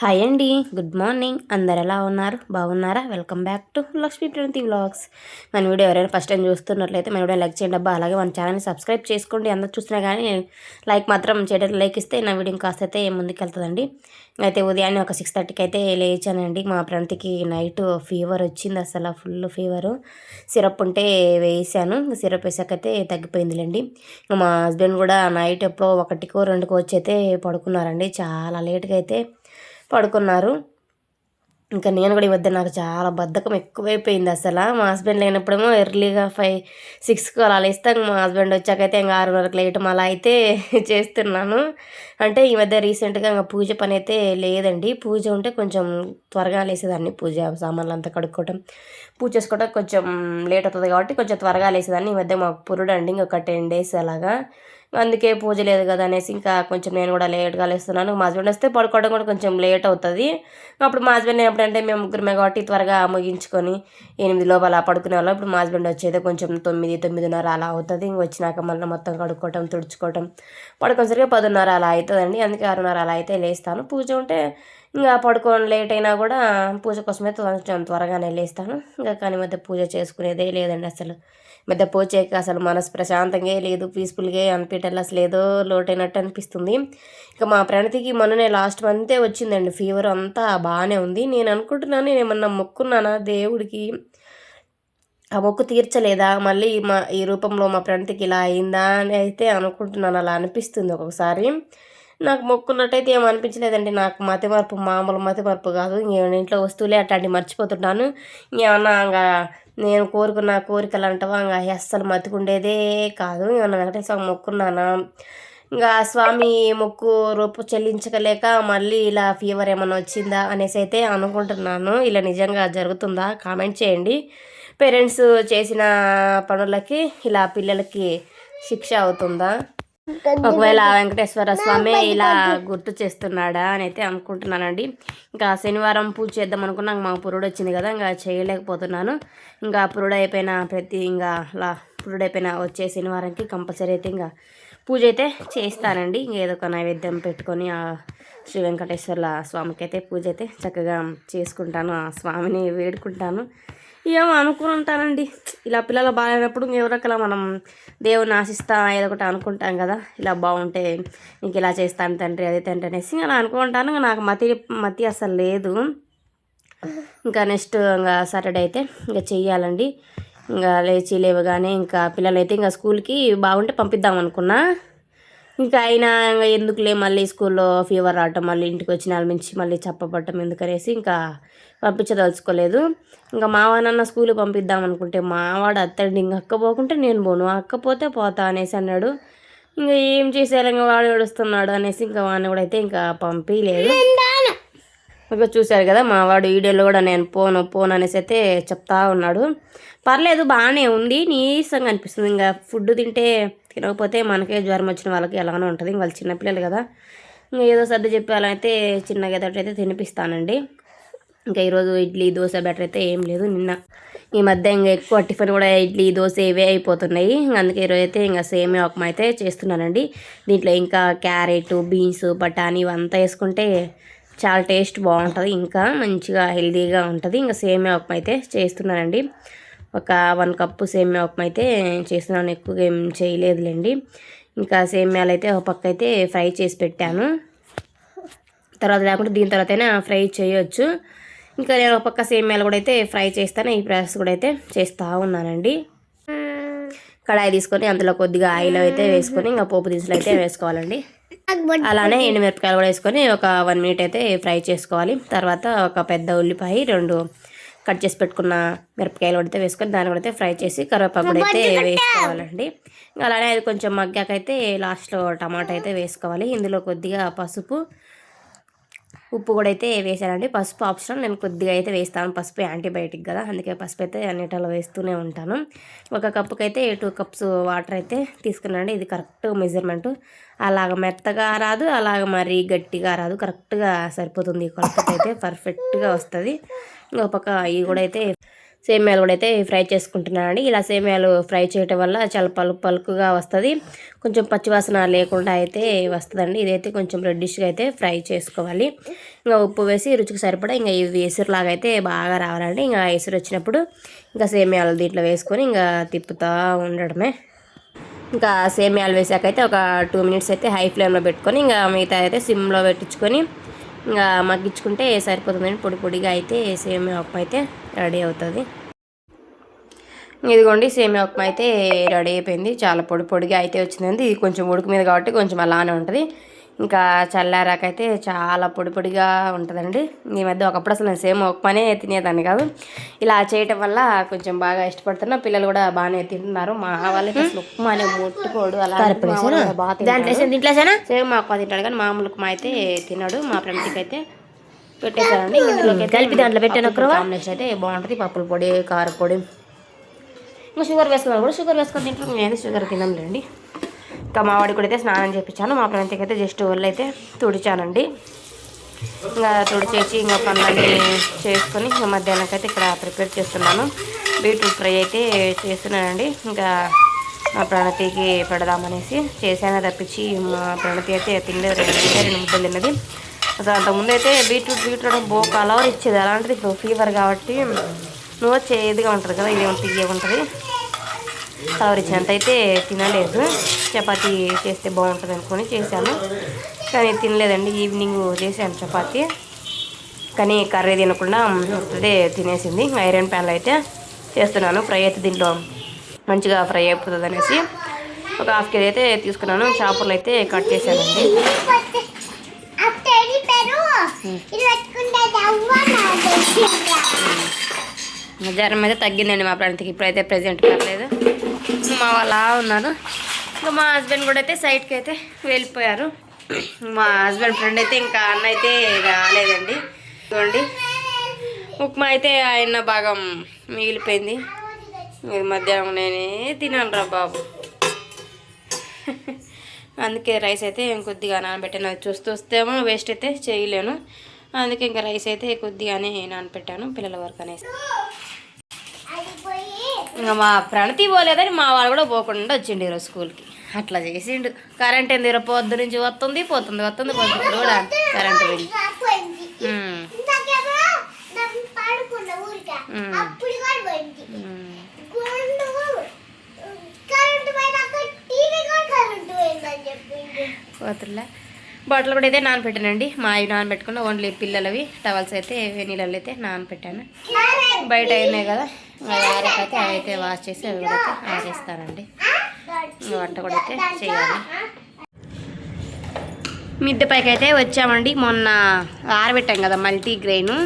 Hi అండి good morning. అందరు ఎలా ఉన్నారు? బాగున్నారా? Welcome back to Lakshmi Pranathi vlogs. మన వీడియో ఎవరైనా ఫస్ట్ టైం చూస్తున్నట్లయితే మన వీడియో లైక్ చేయండి అబ్బా. అలాగే మన ఛానల్ని సబ్స్క్రైబ్ చేసుకోండి. అందరు చూసినా కానీ లైక్ మాత్రం చేయడం లైక్ ఇస్తే నా వీడియో కాస్త అయితే ముందుకెళ్తుందండి. అయితే ఉదయాన్నే ఒక సిక్స్ థర్టీకి అయితే లేచానండి. మా ప్రణతికి నైట్ ఫీవర్ వచ్చింది అసలు ఫుల్ ఫీవరు సిరప్ ఉంటే వేసాను. సిరప్ వేసాకైతే తగ్గిపోయిందిలేండి. మా హస్బెండ్ కూడా నైట్ ఎప్పుడో ఒకటికో రెండుకో వచ్చి అయితే పడుకున్నారండి. చాలా లేట్గా అయితే పడుకున్నారు. ఇంకా నేను కూడా ఈ నాకు చాలా బద్ధకం ఎక్కువైపోయింది అసలు. మా హస్బెండ్ లేనప్పుడేమో ఎర్లీగా ఫైవ్ సిక్స్కి అలా లేస్తాం మా హస్బెండ్ వచ్చాకైతే ఇంకా ఆరున్నరకు లేయటం అలా అయితే చేస్తున్నాను. అంటే ఈ మధ్య రీసెంట్గా ఇంకా పూజ పని అయితే లేదండి. పూజ ఉంటే కొంచెం త్వరగా లేసేదాన్ని. పూజ సామాన్లు అంతా కడుక్కోవటం పూజ చేసుకోవడం కొంచెం లేట్ అవుతుంది కాబట్టి కొంచెం త్వరగా లేసేదాన్ని. ఈ మధ్య మాకు పురుడు అండి ఇంకొక టెన్ డేస్ అలాగా. అందుకే పూజ లేదు కదా అనేసి ఇంకా కొంచెం నేను కూడా లేట్గా లేస్తున్నాను. మా హస్బెండ్ వస్తే పడుకోవడం కూడా కొంచెం లేట్ అవుతుంది. అప్పుడు మా హస్బెండ్ ఎప్పుడంటే మేము ముగ్గురమే కాబట్టి త్వరగా ముగించుకొని ఎనిమిది లోపల పడుకునే వాళ్ళం. ఇప్పుడు మా హస్బెండ్ వచ్చేది కొంచెం తొమ్మిది తొమ్మిదిన్నర అలా అవుతుంది. ఇంక వచ్చినాక మళ్ళీ మొత్తం కడుక్కోవటం తుడుచుకోవటం పడుకోసరిగా పదిన్నర అలా అవుతుందండి అందుకే ఆరున్నర అలా అయితే లేస్తాను. పూజ ఉంటే ఇంకా పడుకోని లేట్ అయినా కూడా పూజ కోసమే కొంచెం త్వరగానే లేస్తాను. ఇంకా కానీ మధ్య పూజ చేసుకునేదే లేదండి అసలు. మధ్య పోచేక అసలు మనసు ప్రశాంతంగా లేదు పీస్ఫుల్గా అనిపించాలి అసలు ఏదో లోటైనట్టు అనిపిస్తుంది. ఇక మా ప్రణతికి మొన్ననే లాస్ట్ మంతే వచ్చిందండి ఫీవర్ అంతా బాగానే ఉంది. నేను అనుకుంటున్నాను నేను ఏమన్నా మొక్కున్నానా? దేవుడికి ఆ మొక్కు తీర్చలేదా? మళ్ళీ మా ఈ రూపంలో మా ప్రణతికి ఇలా అయిందా అని అయితే అనుకుంటున్నాను అలా అనిపిస్తుంది ఒక్కొక్కసారి. నాకు మొక్కున్నట్టయితే ఏం అనిపించలేదండి. నాకు మతి మార్పు మామూలు మతి మార్పు కాదు ఇంట్లో వస్తువులే అట్లాంటివి మర్చిపోతున్నాను ఇంకేమన్నా ఇంకా నేను కోరుకున్న కోరికలు అంటావా? ఇంకా అస్సలు మతుకుండేదే కాదు. ఏమన్నా వెంకటేశ్వర మొక్కున్నానా? ఇంకా స్వామి మొక్కు రూపు చెల్లించకలేక మళ్ళీ ఇలా ఫీవర్ ఏమైనా వచ్చిందా అనేసి అయితే అనుకుంటున్నాను. ఇలా నిజంగా జరుగుతుందా? కామెంట్ చేయండి. పేరెంట్స్ చేసిన పనులకి ఇలా పిల్లలకి శిక్ష అవుతుందా? ఒకవేళ వెంకటేశ్వర స్వామి ఇలా గుర్తు చేస్తున్నాడా అని అయితే అనుకుంటున్నానండి. ఇంకా శనివారం పూజ చేద్దాం అనుకున్నా మా పురుడు వచ్చింది కదా ఇంకా చేయలేకపోతున్నాను. ఇంకా పురుడు అయిపోయిన ప్రతి ఇంకా అలా పురుడు అయిపోయిన వచ్చే శనివారంకి కంపల్సరీ అయితే ఇంకా పూజ అయితే చేస్తానండి. ఏదో ఒక నైవేద్యం పెట్టుకొని ఆ శ్రీ వెంకటేశ్వర్ల స్వామికి అయితే పూజ అయితే చక్కగా చేసుకుంటాను ఆ స్వామిని వేడుకుంటాను. ఏమో అనుకుంటానండి ఇలా పిల్లలు బాగాలేనప్పుడు ఎవరొకలా మనం దేవుని ఆశిస్తా ఏదో ఒకటి అనుకుంటాం కదా. ఇలా బాగుంటే ఇంక ఇలా చేస్తాను తండ్రి అది తండ్రి అనేసి అలా అనుకుంటాను. నాకు మతి మతి అసలు లేదు. ఇంకా నెక్స్ట్ ఇంకా సాటర్డే అయితే ఇంకా చెయ్యాలండి. ఇంకా లేచి లేవగానే ఇంకా పిల్లలు అయితే ఇంకా స్కూల్కి బాగుంటే పంపిద్దాం అనుకున్నా. ఇంకా అయినా ఇంకా ఎందుకులే మళ్ళీ స్కూల్లో ఫీవర్ రావటం మళ్ళీ ఇంటికి వచ్చిన వాళ్ళ నుంచి మళ్ళీ చెప్పబట్టం ఎందుకనేసి ఇంకా పంపించదలుచుకోలేదు. ఇంకా మావానన్న స్కూల్ పంపిద్దాం అనుకుంటే మావాడు అత్తడి ఇంక అక్క పోకుంటే నేను పోను. అక్క పోతే పోతా అనేసి అన్నాడు. ఇంకా ఏం చేశారు ఇంకా వాడు ఏడుస్తున్నాడు అనేసి ఇంకా వాడిని కూడా అయితే ఇంకా పంపించలేదు ఇంకా చూశారు కదా మా వాడు వీడియోలో కూడా నేను పోను పోను అనేసి అయితే చెప్తా ఉన్నాడు. పర్లేదు బాగానే ఉంది. నీసంగా అనిపిస్తుంది. ఇంకా ఫుడ్ తింటే తినకపోతే మనకే జ్వరం వచ్చిన వాళ్ళకి ఎలాగో ఉంటుంది. వాళ్ళు చిన్నపిల్లలు కదా. ఇంకా ఏదో సర్ది చెప్పాలైతే చిన్నగా అయితే తినిపిస్తానండి. ఇంకా ఈరోజు ఇడ్లీ దోశ బెటర్ అయితే ఏం లేదు నిన్న. ఈ మధ్య ఇంకా ఎక్కువ టిఫిన్ కూడా ఇడ్లీ దోశ ఇవే అయిపోతున్నాయి. అందుకే ఈరోజు అయితే ఇంకా సేమే ఉప్మా అయితే చేస్తున్నానండి. దీంట్లో ఇంకా క్యారెట్ బీన్స్ బఠానీ ఇవంతా వేసుకుంటే చాలా టేస్ట్ బాగుంటుంది. ఇంకా మంచిగా హెల్తీగా ఉంటుంది. ఇంకా సేమే ఉప్మా అయితే చేస్తున్నానండి. ఒక వన్ కప్పు సేమ్యా ఉప్మా అయితే చేస్తున్నాను. ఎక్కువగా ఏం చేయలేదులేండి. ఇంకా సేమ్యాలు అయితే ఒక పక్క అయితే ఫ్రై చేసి పెట్టాను. తర్వాత లేకుంటే దీని తర్వాతైనా ఫ్రై చేయొచ్చు. ఇంకా నేను ఒక పక్క సేమ్యాలు కూడా అయితే ఫ్రై చేస్తాను. ఈ ప్రాసెస్ కూడా అయితే చేస్తూ ఉన్నానండి. కడాయి తీసుకొని అందులో కొద్దిగా ఆయిల్ అయితే వేసుకొని ఇంకా పోపు దినుసులు అయితే వేసుకోవాలండి. అలానే ఎండుమిరపకాయలు కూడా వేసుకొని ఒక వన్ మినిట్ అయితే ఫ్రై చేసుకోవాలి. తర్వాత ఒక పెద్ద ఉల్లిపాయ రెండు కట్ చేసి పెట్టుకున్న మిరపకాయలు పడితే వేసుకొని దాన్ని కూడా ఫ్రై చేసి కరివేపాకు కూడా అయితే వేసుకోవాలండి. అలానే అది కొంచెం మగ్గాకైతే లాస్ట్లో టమాటా అయితే వేసుకోవాలి. ఇందులో కొద్దిగా పసుపు ఉప్పు కూడా అయితే వేసానండి పసుపు ఆప్షన్. నేను కొద్దిగా అయితే వేస్తాను. పసుపు యాంటీబయాటిక్ కదా. అందుకే పసుపు అయితే అన్నిటిలో వేస్తూనే ఉంటాను. ఒక కప్పుకి అయితే టూ కప్స్ వాటర్ అయితే తీసుకున్నాండి ఇది కరెక్ట్ మెజర్మెంట్. అలాగ మెత్తగా రాదు అలాగ మరీ గట్టిగా రాదు. కరెక్ట్గా సరిపోతుంది. ఈ కొలతకి అయితే పర్ఫెక్ట్గా వస్తుంది. ఒక పక్క ఇవి కూడా అయితే సేమ్యాలు కూడా అయితే ఫ్రై చేసుకుంటున్నానండి. ఇలా సేమ్యాలు ఫ్రై చేయటం వల్ల చాలా పలుకు పలుకుగా వస్తుంది. కొంచెం పచ్చివాసన లేకుండా అయితే వస్తుందండి. ఇదైతే కొంచెం రెడ్డిష్గా అయితే ఫ్రై చేసుకోవాలి. ఇంకా ఉప్పు వేసి రుచికి సరిపడా ఇంకా ఇవి ఎసురులాగా అయితే బాగా రావాలండి. ఇంకా ఎసురు వచ్చినప్పుడు ఇంకా సేమ్యాలు దీంట్లో వేసుకొని ఇంకా తిప్పుతూ ఉండడమే. ఇంకా సేమియాలు వేసాకైతే ఒక టూ మినిట్స్ అయితే హై ఫ్లేమ్లో పెట్టుకొని ఇంకా మిగతా అయితే సిమ్లో పెట్టించుకొని ఇంకా మగ్గించుకుంటే సరిపోతుందండి. పొడి పొడిగా అయితే సేమ్యా ఉప్పు అయితే. రెడీ అవుతుంది. ఇదిగోండి సేమియా ఉప్మా అయితే రెడీ అయిపోయింది. చాలా పొడి పొడిగా అయితే వచ్చిందండి. ఇది కొంచెం ఉడుకు మీద కాబట్టి కొంచెం అలానే ఉంటుంది. ఇంకా చల్లారాకైతే చాలా పొడి పొడిగా ఉంటుందండి. ఈ మధ్య ఒకప్పుడు అసలు నేను సేమ్ ఉప్మానే తినేదాన్ని కాదు. ఇలా చేయటం వల్ల కొంచెం బాగా ఇష్టపడుతున్నా. పిల్లలు కూడా బాగానే తింటున్నారు. మా వాళ్ళకి అసలు ఉప్మా అనే ముట్టుకోడు. అలా బాగా సేమ్ మా ఉప్మా తింటాడు కానీ మామూలు ఉప్మా అయితే తిన్నాడు మా ఫ్రెండ్కి అయితే అయితే కలిపి దాంట్లో పెట్టాను కాంబినేషన్ అయితే బాగుంటుంది. పప్పుల పొడి కారపొడి ఇంకా షుగర్ వేసుకున్నాను కూడా. షుగర్ వేసుకొని తింటాం నేను షుగర్ తినంలేండి ఇంకా మా వాడికి కూడా అయితే స్నానం చేయించాను మా ఫ్రెండ్కి అయితే జస్ట్ ఒళ్ళు అయితే తుడిచానండి. ఇంకా తుడిచేసి ఇంకా పనులన్నీ చేసుకొని ఇంకా మధ్యాహ్నానికి అయితే ఇక్కడ ప్రిపేర్ చేస్తున్నాను. బీట్రూట్ ఫ్రై అయితే చేస్తున్నానండి. ఇంకా మా ప్రణతికి పెడదామనేసి చేశాను. తప్పించి మా ప్రణతి అయితే తినలేదు. రెండు రెండు ముద్దలు తిన్నది. అసలు అంతకుముందు అయితే బీట్రూట్ బీట్రూట్ బో కలవర్ ఇచ్చేది. అలాంటిది ఇప్పుడు ఫీవర్ కాబట్టి నువ్వు చేదుగా ఉంటుంది కదా ఇదేమో తీయగా ఉంటుంది. కలవర్ ఇచ్చినంత అయితే తినలేదు. చపాతీ చేస్తే బాగుంటుంది అనుకొని చేశాను. కానీ తినలేదండి ఈవినింగ్ చేశాను చపాతీ. కానీ కర్రీ తినకుండా అదే తినేసింది. ఐరన్ ప్యాన్లో అయితే చేస్తున్నాను ఫ్రై అయితే దీంట్లో మంచిగా ఫ్రై అయిపోతుంది అనేసి ఒక హాఫ్ కేజీ అయితే తీసుకున్నాను. చేపలు అయితే కట్ చేశానండి. జ్వరం అయితే తగ్గిందండి మా ప్రాంతానికి ఇప్పుడైతే ప్రజెంట్ పర్లేదు మా వాళ్ళ ఉన్నారు. ఇంకా మా హస్బెండ్ కూడా అయితే సైడ్కి అయితే వెళ్ళిపోయారు. మా హస్బెండ్ ఫ్రెండ్ అయితే ఇంకా అన్న అయితే రాలేదండి. చూడండి ఉప్మా అయితే ఆయన భాగం మిగిలిపోయింది. మధ్యాహ్నం నేనే తినాను రా బాబు. అందుకే రైస్ అయితే కొద్దిగా నానబెట్టాను. అది చూస్తూ వస్తేమో వేస్ట్ అయితే చేయలేను. అందుకే ఇంకా రైస్ అయితే కొద్దిగానే నానబెట్టాను. పిల్లల వరకు అనేసి. ఇంకా మా ప్రణతి పోలేదని మా వాళ్ళు కూడా పోకుండా వచ్చిండు ఈరోజు స్కూల్కి అట్లా చేసిండు. కరెంట్ ఏంది? ఈరోజు పొద్దు నుంచి వస్తుంది పోతుంది వస్తుంది పోతుంది. కూడా కరెంట్ పోయింది. పోతుర్లే. బాటిల్ కూడా అయితే నానపెట్టానండి. మా అవి నానబెట్టుకున్న ఓన్లీ పిల్లలవి టవల్స్ అయితే నీళ్ళలో అయితే నానబెట్టాను బయట అయినాయి కదా ఆరకైతే అవి అయితే వాష్ చేసి అవి కూడా అయితే ఆరేస్తానండి. వంట కూడా అయితే చేయాలి. మిద్దె పైకి అయితే వచ్చామండి. మొన్న ఆరబెట్టాం కదా మల్టీ గ్రెయిన్.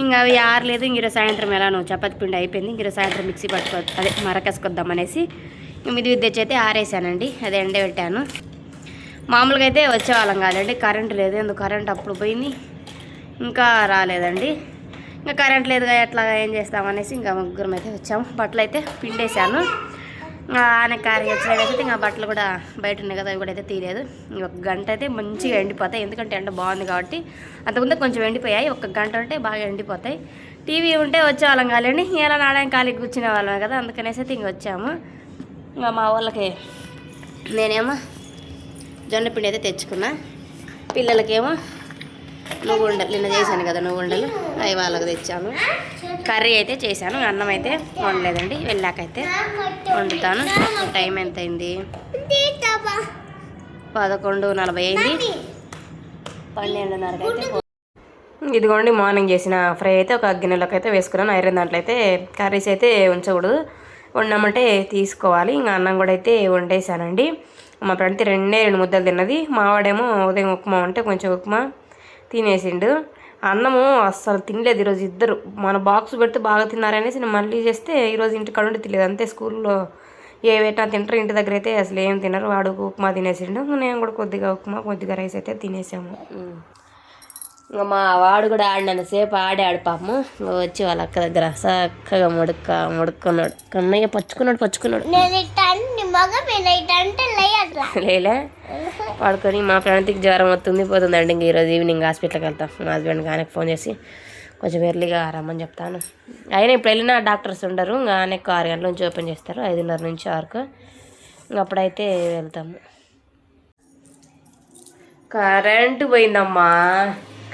ఇంకా అవి ఆరలేదు. ఇంక సాయంత్రం ఎలానో చపాతి పిండి అయిపోయింది. ఇంక సాయంత్రం మిక్సీ పట్టుకో అదే మరకేసుకొద్దాం అనేసి మిది తెచ్చి అయితే ఆరేసానండి అది ఎండబెట్టాను. మామూలుగా అయితే వచ్చేవాళ్ళం కాదండి కరెంట్ లేదు ఎందుకు కరెంట్ అప్పుడు పోయింది ఇంకా రాలేదండి. ఇంకా కరెంట్ లేదుగా ఎట్లా ఏం చేస్తామనేసి ఇంకా ముగ్గురం అయితే వచ్చాము. బట్టలు అయితే పిండేశాను. ఇంకా ఆయన కారు అయితే ఇంకా బట్టలు కూడా బయట ఉన్నాయి కదా అవి కూడా అయితే తీయలేదు. ఒక గంట అయితే మంచిగా ఎండిపోతాయి ఎందుకంటే ఎండ బాగుంది కాబట్టి. అంతకుముందు కొంచెం ఎండిపోయాయి ఒక గంట ఉంటే బాగా ఎండిపోతాయి. టీవీ ఉంటే వచ్చేవాళ్ళం కాలేండి ఇలా నాడని ఖాళీ కూర్చునే వాళ్ళం కదా అందుకనేసి అయితే ఇంక వచ్చాము. ఇంకా మా వాళ్ళకి నేనేమో జొన్న పిండి అయితే తెచ్చుకున్నా. పిల్లలకేమో నువ్వు ఉండలు నిన్న చేశాను కదా నువ్వు ఉండలు అవి వాళ్ళకి తెచ్చాను. కర్రీ అయితే చేశాను అన్నం అయితే వండలేదండి వెళ్ళాకైతే వండుతాను. టైం ఎంత అయింది పదకొండు నలభై అయింది. పన్నెండున్నరకి అయితే ఇదిగోండి మార్నింగ్ చేసిన ఫ్రై అయితే ఒక గిన్నెలోకి అయితే వేసుకున్నాను. ఐరన్ దాంట్లో అయితే కర్రీస్ అయితే ఉంచకూడదు. వండమంటే తీసుకోవాలి. ఇంకా అన్నం కూడా అయితే వండేసానండి. మా ఫ్రెండ్ రెండే రెండు ముద్దలు తిన్నది. మావాడేమో ఉదయం ఉప్మా ఉంటే కొంచెం ఉప్మా తినేసిండు. అన్నము అస్సలు తినలేదు ఈరోజు ఇద్దరు. మన బాక్స్ పెడితే బాగా తిన్నారనేసి నేను మళ్ళీ చేస్తే ఈరోజు ఇంటి కడుండి తినలేదు. అంతే స్కూల్లో ఏవైనా తింటారు. ఇంటి దగ్గర అయితే అసలు ఏం తినరు. వాడు ఉప్మా తినేసిండు. నేను కూడా కొద్దిగా ఉప్మా కొద్దిగా రైస్ అయితే తినేసాము. మా వాడు కూడా ఆడినంతసేపు ఆడాడు పాపము. ఇంకా వచ్చి వాళ్ళ అక్క దగ్గర చక్కగా ముడుక్క ముడుక్కున్నాడు. కన్నయ్య పచ్చుకున్నాడు పచ్చుకున్నాడు. లేలే. పడుకొని మా ఫ్రెండ్కి జ్వరం వస్తుంది పోతుందండి ఇంక ఈరోజు ఈవినింగ్ హాస్పిటల్కి వెళ్తాం. మా హస్బెండ్ ఆయనకు ఫోన్ చేసి కొంచెం ఎర్లీగా రమ్మని చెప్తాను. అయినా ఇప్పుడు వెళ్ళిన డాక్టర్స్ ఉండరు. ఇంకా నెక్కు ఆరు గంటల నుంచి ఓపెన్ చేస్తారు. ఐదున్నర నుంచి ఆరుకు. ఇంకా అప్పుడైతే వెళ్తాము. కరెంటు పోయిందమ్మా.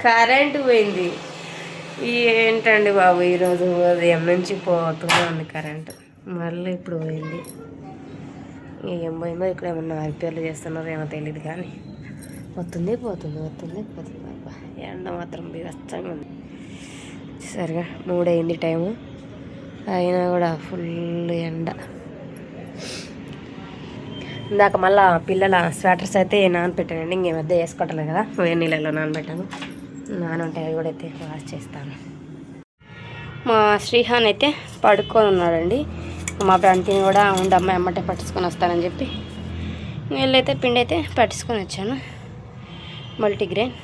కరెంటు పోయింది. ఏంటండి బాబు ఈరోజు ఉదయం నుంచి పోతూనే ఉంది కరెంటు. మళ్ళీ ఇప్పుడు పోయింది. ఏం పోయిందో ఇక్కడ ఏమన్నా రిపేర్లు చేస్తున్నారో ఏమో తెలియదు కానీ. వస్తుంది పోతుంది వస్తుంది పోతుంది అబ్బా ఎండ మాత్రం బీభత్సంగా ఉంది. సరిగా మూడైంది టైము. అయినా కూడా ఫుల్ ఎండ. ఇందాక మళ్ళీ పిల్లల స్వెటర్స్ అయితే నానబెట్టానండి. ఇంకే మధ్య వేసుకోవట్లేదు కదా. వేడి నీళ్ళలో నానబెట్టాను. నానుంటే అవి కూడా అయితే వాష్ చేస్తాను. మా శ్రీహాన్ అయితే పడుకొని ఉన్నాడండి. మా ప్రాంతిని కూడా ఉండమ్మ ఎమ్మటే పట్టుకొని వస్తానని చెప్పి వీళ్ళైతే పిండి అయితే పట్టించుకొని వచ్చాను. మల్టీగ్రెయిన్.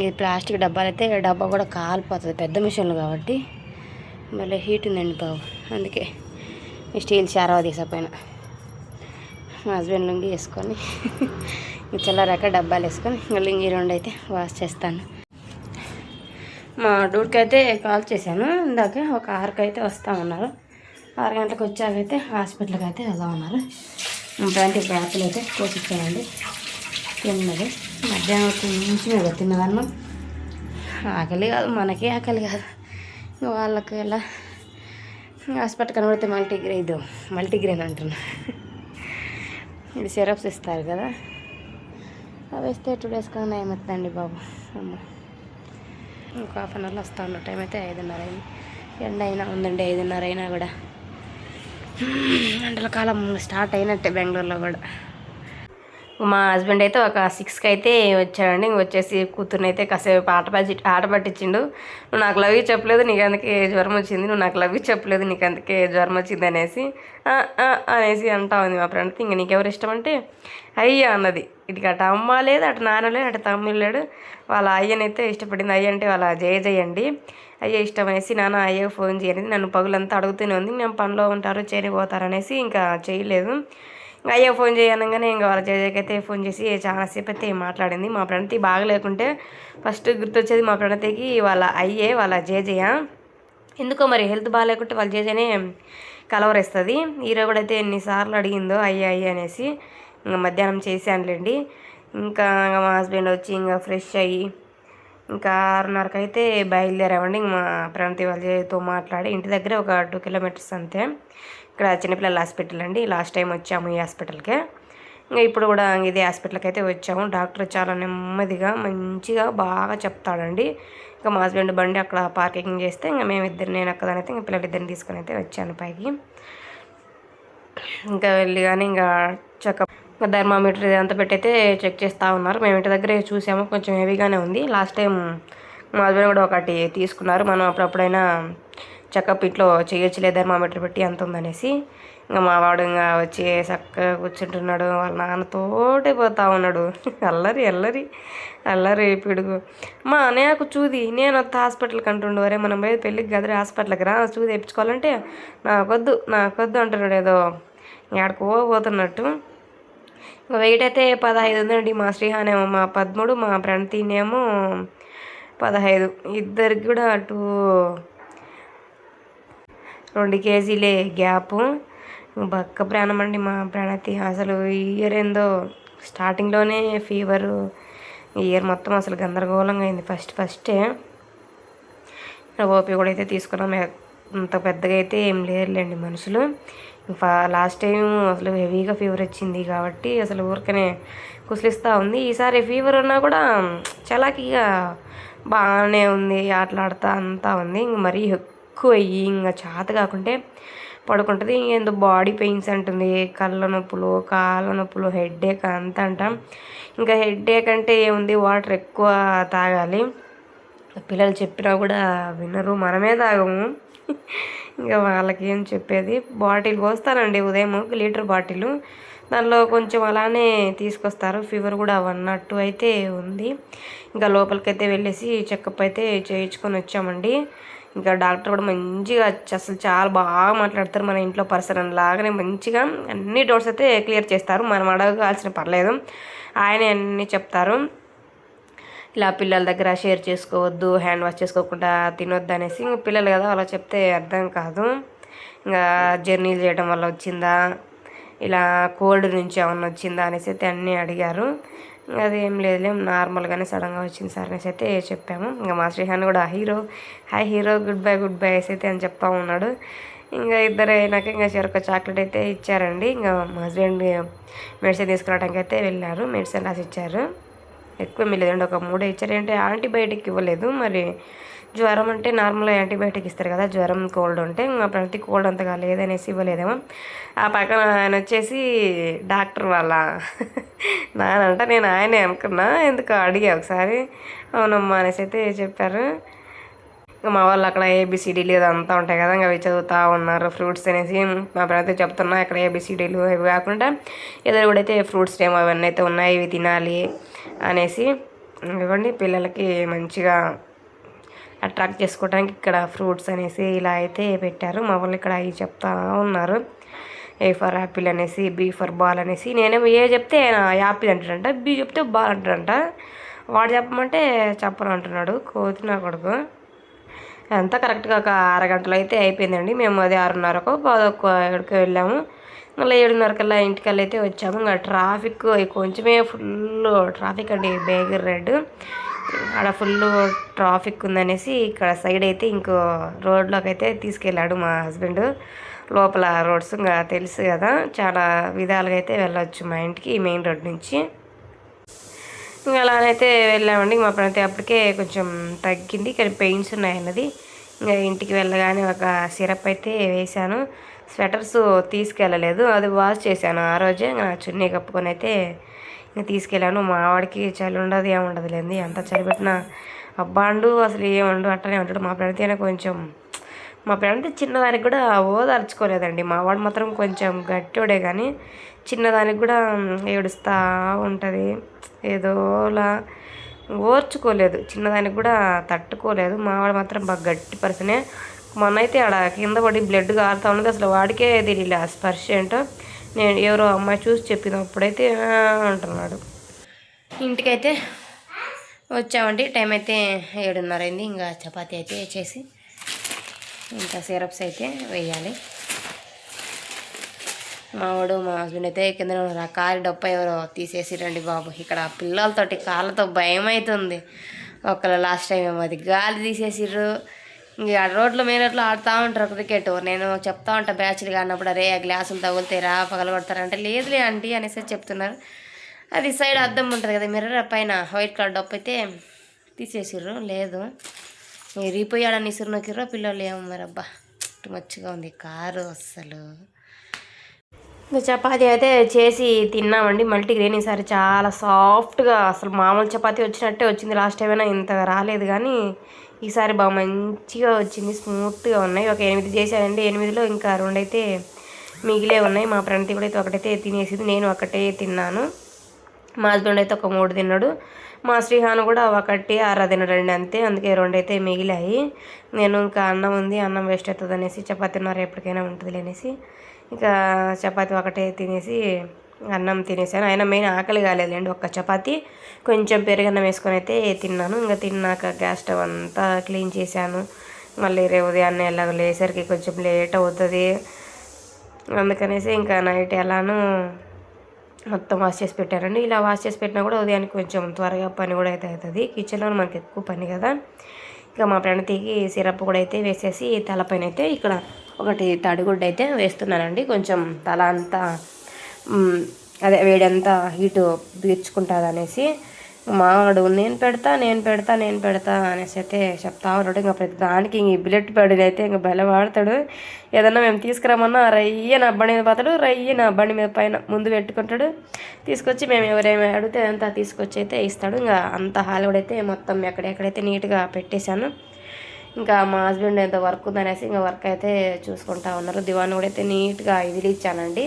ఇది ప్లాస్టిక్ డబ్బాలు అయితే డబ్బా కూడా కాలిపోతుంది పెద్ద మిషన్లు కాబట్టి. మళ్ళీ హీట్ ఉందండి బాబు అందుకే స్టీల్ చారవ తీసపోయినా మా హస్బెండ్ నుండి వేసుకొని చల్లారాక డబ్బాలు వేసుకొని ఇంకా ఈ రెండు అయితే వాష్ చేస్తాను. మా డూడ్కి అయితే కాల్ చేశాను. ఇందాక ఒక ఆరుకు అయితే వస్తా ఉన్నారు. ఆరు గంటలకు వచ్చాకైతే హాస్పిటల్కి అయితే వెళ్దాం ఉన్నారు. ఇట్లాంటి బ్యాగులు అయితే కోసిచ్చానండి తిన్నది. మధ్యాహ్నం కొంచెం ఏదో తిన్నదన్నం. ఆకలి కాదు. మనకి ఆకలి కాదు. వాళ్ళకి ఎలా? హాస్పిటల్ కనబడితే మల్టీగ్రెయిన్ ఇది. మల్టీగ్రెయిన్ అంటున్నా. ఇది సిరప్స్ ఇస్తారు కదా. అవి వేస్తే టూ డేస్ కన్నా ఏమవుతుందండి బాబు? అమ్మ. ఇంకో హాఫ్ అన్ అవర్లో వస్తా ఉన్న టైం అయితే ఐదున్నర అయింది. ఎండ అయినా ఉందండి ఐదున్నర అయినా కూడా. ఎండల కాలం స్టార్ట్ అయినట్టే బెంగళూరులో కూడా. మా హస్బెండ్ అయితే ఒక సిక్స్కి అయితే వచ్చాడండి. ఇంక వచ్చేసి కూతుర్ని అయితే కాసేపు ఆట పట్టి ఆట పట్టించిండు. నువ్వు నాకు లవ్ చెప్పలేదు నీకు అందుకే జ్వరం వచ్చింది. నువ్వు నాకు లవ్ చెప్పలేదు నీకు అందుకే జ్వరం వచ్చింది అనేసి అనేసి అంటా ఉంది మా ఫ్రెండ్కి ఇంక నీకెవరు ఇష్టం అంటే అయ్య అన్నది. ఇటు అటు అమ్మ లేదు అటు నాన్న లేదు అటు తమ్ముడు లేడు. వాళ్ళ అయ్యనైతే ఇష్టపడింది అయ్య అంటే వాళ్ళ జయ జయ అండి అయ్య ఇష్టం అనేసి నాన్న అయ్యకు ఫోన్ చేయలేదు నన్ను పగులంతా అడుగుతూనే ఉంది. నేను పనిలో ఉంటారు చేరిపోతారనేసి ఇంకా చేయలేదు. ఇంకా అయ్యో ఫోన్ చేయనగానే ఇంకా వాళ్ళ జయజయకైతే అయితే ఫోన్ చేసి చాలాసేపు అయితే మాట్లాడింది. మా ప్రణతి బాగలేకుంటే ఫస్ట్ గుర్తొచ్చేది మా ప్రణతికి వాళ్ళ అయ్యే వాళ్ళ జేజయ్య ఎందుకో మరి హెల్త్ బాగాలేకుంటే వాళ్ళ జేజనే కలవరేస్తుంది. హీరో కూడా అయితే ఎన్నిసార్లు అడిగిందో అయ్యే అయ్యా అనేసి ఇంకా మధ్యాహ్నం చేశానులేండి. ఇంకా ఇంకా మా హస్బెండ్ వచ్చి ఇంకా ఫ్రెష్ అయ్యి ఇంకా ఆరున్నరకు అయితే బయలుదేరామండి. ఇంక మా ప్రణతి వాళ్ళతో మాట్లాడి ఇంటి దగ్గర ఒక టూ కిలోమీటర్స్ అంతే. ఇక్కడ చిన్నపిల్లల హాస్పిటల్ అండి. లాస్ట్ టైం వచ్చాము ఈ హాస్పిటల్కే. ఇంకా ఇప్పుడు కూడా ఇదే హాస్పిటల్కి అయితే వచ్చాము. డాక్టర్ చాలా నెమ్మదిగా మంచిగా బాగా చెప్తాడండి. ఇంకా మా హస్బెండ్ బండి అక్కడ పార్కింగ్ చేస్తే ఇంకా మేమిద్దరు నేను అక్కదానైతే ఇంకా పిల్లలిద్దరిని తీసుకొని అయితే వచ్చాను పైకి. ఇంకా వెళ్ళి కానీ ఇంకా చెకప్. థర్మామీటర్ ఇదంతా పెట్టయితే చెక్ చేస్తూ ఉన్నారు. మేము ఇంటి దగ్గరే చూసాము. కొంచెం హెవీగానే ఉంది. లాస్ట్ టైం మా హస్బెండ్ కూడా ఒకటి తీసుకున్నారు. మనం అప్పుడప్పుడైనా చెకప్ ఇంట్లో చేయొచ్చులే థర్మామీటర్ పెట్టి ఎంత ఉందనేసి. ఇంకా మా వాడు ఇంకా వచ్చి చక్కగా కూర్చుంటున్నాడు. వాళ్ళ నాన్నతోటే పోతా ఉన్నాడు. అల్లరి అల్లరి అల్లరి పిడుగు. మా నాకు చూది. నేను వస్తా హాస్పిటల్కి అంటుండు వరే మనం పోయి పెళ్ళికి గదిరి హాస్పిటల్కి రా. చూది తెప్పించుకోవాలంటే నాకొద్దు నాకొద్దు అంటున్నాడు ఏదో. ఎక్కడికో పోతున్నట్టు. వెయిట్ అయితే పదహైదు ఉందండి మా శ్రీహానేమో మా పదమూడు మా ప్రణతినేమో పదహైదు. ఇద్దరికి కూడా అటు రెండు కేజీలే గ్యాపు. బక్క ప్రాణం అండి మా ప్రణతి. అసలు ఇయర్ ఏందో స్టార్టింగ్లోనే ఫీవరు. ఇయర్ మొత్తం అసలు గందరగోళంగా అయింది. ఫస్ట్ ఫస్టే ఓపీ కూడా అయితే తీసుకున్నాం. అంత పెద్దగా అయితే ఏం లేరులేండి మనుషులు. లాస్ట్ టైం అసలు హెవీగా ఫీవర్ వచ్చింది కాబట్టి అసలు ఊరికనే కుసలిస్తూ ఉంది. ఈసారి ఫీవర్ ఉన్నా కూడా చలాకీగా బాగానే ఉంది ఆటలాడుతూ అంతా ఉంది. ఇంక మరీ ఎక్కువ అయ్యి ఇంకా చేత కాకుంటే పడుకుంటుంది. ఇంకేందో బాడీ పెయిన్స్ అంటుంది కళ్ళ నొప్పులు కాళ్ళ నొప్పులు హెడ్ఏక్ అంతా అంటాం. ఇంకా హెడ్ఏక్ అంటే ఏముంది? వాటర్ ఎక్కువ తాగాలి. పిల్లలు చెప్పినా కూడా వినరు మనమే తాగము. ఇంకా వాళ్ళకి ఏం చెప్పేది? బాటిల్ పోస్తానండి ఉదయం ఒక లీటర్ బాటిల్. దానిలో కొంచెం అలానే తీసుకొస్తారు. ఫీవర్ కూడా అవన్నట్టు అయితే ఉంది. ఇంకా లోపలికైతే వెళ్ళేసి చెకప్ అయితే చేయించుకొని వచ్చామండి. ఇంకా డాక్టర్ కూడా మంచిగా అసలు చాలా బాగా మాట్లాడతారు మన ఇంట్లో పర్సన్ లాగానే మంచిగా అన్ని డౌట్స్ అయితే క్లియర్ చేస్తారు. మనం అడగాల్సిన పర్లేదు. ఆయనే అన్నీ చెప్తారు. ఇలా పిల్లల దగ్గర షేర్ చేసుకోవద్దు హ్యాండ్ వాష్ చేసుకోకుండా తినొద్దు అనేసి ఇంకా పిల్లలు కదా అలా చెప్తే అర్థం కాదు. ఇంకా జర్నీలు చేయడం వల్ల వచ్చిందా? ఇలా కోల్డ్ నుంచి ఏమన్నా వచ్చిందా అనేసి అయితే అన్నీ అడిగారు. అదేం లేదులే నార్మల్గానే సడన్గా వచ్చింది సార్ అనేసి అయితే చెప్పాము. ఇంకా మా శ్రీహాన్ కూడా hero hi hero goodbye goodbye అయితే అని చెప్తా ఉన్నాడు. ఇంకా ఇద్దరు అయినాక ఇంకా చెరొక చాక్లెట్ అయితే ఇచ్చారండి. ఇంకా మా హస్బెండ్ మెడిసిన్ తీసుకురావడానికి అయితే వెళ్ళారు మెడిసిన్ రాసి ఇచ్చారు. ఎక్కువ లేదండి ఒక మూడే ఇచ్చారు అంటే యాంటీబయాటిక్ ఇవ్వలేదు. మరి జ్వరం అంటే నార్మల్గా యాంటీబయాటిక్ ఇస్తారు కదా జ్వరం కోల్డ్ ఉంటే మా ప్రతి కోల్డ్ అంతగా లేదనేసి ఇవ్వలేదేమో. ఆ పక్కన ఆయన వచ్చేసి డాక్టర్ వాళ్ళ నానంట నేను ఆయనే అనుకున్నా ఎందుకు అడిగా ఒకసారి. అవునమ్మా అనేసి అయితే చెప్పారు. ఇంకా మా వాళ్ళు అక్కడ ఏబిసిడీలు అంతా ఉంటాయి కదా ఇంకా అవి చదువుతూ ఉన్నారు ఫ్రూట్స్ అనేసి. మా ఫ్రెండ్ చెప్తున్నా అక్కడ ఏబిసిడీలు అవి కాకుండా ఏదో కూడా అయితే ఫ్రూట్స్ ఏమో అవన్నీ అయితే ఉన్నాయి ఇవి తినాలి. అనేసి ఇవ్వండి పిల్లలకి మంచిగా అట్రాక్ట్ చేసుకోవడానికి ఇక్కడ ఫ్రూట్స్ అనేసి ఇలా అయితే పెట్టారు. మా వాళ్ళు ఇక్కడ అవి చెప్తా ఉన్నారు. ఏ ఫర్ యాపిల్ అనేసి బీ ఫర్ బాల్ అనేసి. నేనేమో ఏ చెప్తే యాపిల్ అంటాడంట బీ చెప్తే బాల్ అంటాడంట. వాడు చెప్పమంటే చెప్పను అంటున్నాడు. కోతి నా కొడుకు. అంతా కరెక్ట్గా ఒక అరగంటలో అయితే అయిపోయిందండి. మేము అది ఆరున్నరకు పదొక్క ఎక్కడికి వెళ్ళాము. మళ్ళీ ఏడున్నరకల్లా ఇంటికల్లా అయితే వచ్చాము. ఇంకా ట్రాఫిక్ కొంచెమే ఫుల్ ట్రాఫిక్ అండి. బేగర్ రెడ్. అక్కడ ఫుల్ ట్రాఫిక్ ఉందనేసి ఇక్కడ సైడ్ అయితే ఇంకో రోడ్లోకి అయితే తీసుకెళ్ళాడు మా హస్బెండ్. లోపల రోడ్స్ ఇంకా తెలుసు కదా. చాలా విధాలుగా అయితే వెళ్ళొచ్చు మా ఇంటికి మెయిన్ రోడ్ నుంచి. ఇంకా అలానైతే వెళ్ళామండి. మా అయితే అప్పటికే కొంచెం తగ్గింది. కానీ పెయిన్స్ ఉన్నాయన్నది. ఇంకా ఇంటికి వెళ్ళగానే ఒక సిరప్ అయితే వేశాను. స్వెటర్స్ తీసుకెళ్ళలేదు. అది వాష్ చేశాను. ఆ రోజే నా చున్నీ కప్పుకొని అయితే ఇంకా తీసుకెళ్ళాను. మా వాడికి చలి ఉండదు ఏముండదు లేని ఎంత చలి పెట్టినా అబ్బాండు అసలు ఏముండు అట్టనే ఉంటాడు మా ఫ్రెండ్ కొంచెం మా ఫ్రెండ్ చిన్నదానికి కూడా ఓదార్చుకోలేదండి. మా వాడు మాత్రం కొంచెం గట్టివాడే కానీ చిన్నదానికి కూడా ఏడుస్తూ ఉంటుంది. ఏదోలా ఓర్చుకోలేదు. చిన్నదానికి కూడా తట్టుకోలేదు. మావాడు మాత్రం బాగా గట్టి పర్సనే. మొన్న అయితే ఆడ కింద పడి బ్లడ్ కారుతా ఉన్నది. అసలు వాడికే తెలియలే ఆ స్పర్శ ఏంటో. నేను ఎవరో అమ్మాయి చూసి చెప్పినప్పుడైతే అంటున్నాడు. ఇంటికైతే వచ్చామండి. టైం అయితే ఏడున్నర అయింది. ఇంకా చపాతి అయితే చేసి ఇంకా సిరప్స్ అయితే వేయాలి. మావాడు మా హస్బెండ్ అయితే కింద ఆ కాలి డొప్ప ఎవరో తీసేసిరండి బాబు. ఇక్కడ పిల్లలతోటి కాళ్ళతో భయం అవుతుంది ఒకళ్ళు లాస్ట్ టైం ఏమో అది గాలి తీసేసిర్రు. ఇక రోడ్లో మెయిన్ రోడ్లో ఆడుతూ ఉంటారు క్రికెట్ నేను చెప్తా ఉంటా బ్యాచ్లు కానప్పుడు అరే ఆ గ్లాసులు తగులుతారా పగల కొడతారంటే. లేదులే ఆంటీ అనేసి చెప్తున్నారు. అది సైడ్ అద్దం ఉంటుంది కదా మిర్రర్ పైన వైట్ కలర్ డప్పు అయితే తీసేసిర్రు. లేదు రీపోయాడని ఇసురు నొక్కిర్రు పిల్లలు ఏమో మరి అబ్బా మచ్చిగా ఉంది కారు అస్సలు. ఇంకా చపాతి అయితే చేసి తిన్నామండి. మల్టీగ్రెయిన్ ఈసారి చాలా సాఫ్ట్గా అసలు మామూలు చపాతీ వచ్చినట్టే వచ్చింది. లాస్ట్ టైం అయినా ఇంత రాలేదు కానీ ఈసారి బాగా మంచిగా వచ్చింది స్మూత్గా ఉన్నాయి. ఒక ఎనిమిది చేశానండి. ఎనిమిదిలో ఇంకా రెండైతే మిగిలే ఉన్నాయి. మా ఫ్రెండ్ కూడా అయితే ఒకటైతే తినేసింది. నేను ఒకటే తిన్నాను. మా హస్బెండ్ అయితే ఒక మూడు తిన్నాడు. మా శ్రీహాను కూడా ఒకటి అర తినడండి అంతే. అందుకే రెండు అయితే మిగిలాయి. నేను ఇంకా అన్నం ఉంది అన్నం వేస్ట్ అవుతుంది అనేసి చపాతీన్నర ఎప్పటికైనా ఉంటుంది అనేసి ఇంకా చపాతి ఒకటే తినేసి అన్నం తినేసాను. ఆయన మెయిన్ ఆకలి కాలేదండి ఒక్క చపాతి. కొంచెం పెరుగన్నం వేసుకొని అయితే తిన్నాను. ఇంకా తిన్నాక గ్యాస్ స్టవ్ అంతా క్లీన్ చేశాను. మళ్ళీ రేపు ఉదయాన్నే ఎలాగ లేసరికి కొంచెం లేట్ అవుతుంది. అందుకనేసి ఇంకా నైట్ ఎలానూ మొత్తం వాష్ చేసి పెట్టారండి ఇలా వాష్ చేసి పెట్టినా కూడా ఉదయానికి కొంచెం త్వరగా పని కూడా అయితే అవుతుంది. కిచెన్లో మనకి ఎక్కువ పని కదా. ఇంకా మా ఫ్రెండ్ తీగి సిరప్ కూడా అయితే వేసేసి తలపైన అయితే ఇక్కడ ఒకటి తడిగుడ్డ అయితే వేస్తున్నానండి. కొంచెం తల అంతా అదే వేడంతా హీటు తీర్చుకుంటుంది అనేసి మావాడు నేను పెడతా నేను పెడతా నేను పెడతా అనేసి అయితే చెప్తా ఉన్నాడు. ఇంకా ప్రతి దానికి ఇంక బిలెట్ పడిన అయితే ఇంకా బల వాడతాడు. ఏదన్నా మేము తీసుకురామన్నా రయ్య నా బండి మీద పోతాడు రయ్య నా బండి మీద పైన ముందు పెట్టుకుంటాడు. తీసుకొచ్చి మేము ఎవరేమి అడిగితే అంతా తీసుకొచ్చి అయితే ఇస్తాడు. ఇంకా అంత హాలివుడ్ అయితే మొత్తం ఎక్కడెక్కడైతే నీట్గా పెట్టేశాను. ఇంకా మా హస్బెండ్ ఎంత వర్క్ ఉందనేసి ఇంకా వర్క్ అయితే చూసుకుంటా ఉన్నారు. దివాన్ కూడా అయితే నీట్గా ఇదిలిచ్చానండి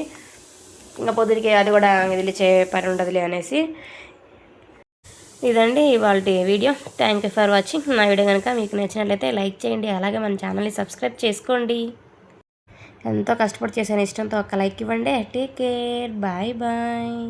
ఇంకా పొద్దుడికి అది కూడా ఇదిలిచ్చే పని ఉండదులే అనేసి. ఇదండి ఇవాళ video. Thank you for watching నా వీడియో కనుక మీకు నచ్చినట్లయితే లైక్ చేయండి. అలాగే మన ఛానల్ని సబ్స్క్రైబ్ చేసుకోండి. ఎంతో కష్టపడి చేశాను. ఇష్టంతో ఒక లైక్ ఇవ్వండి. Take care bye bye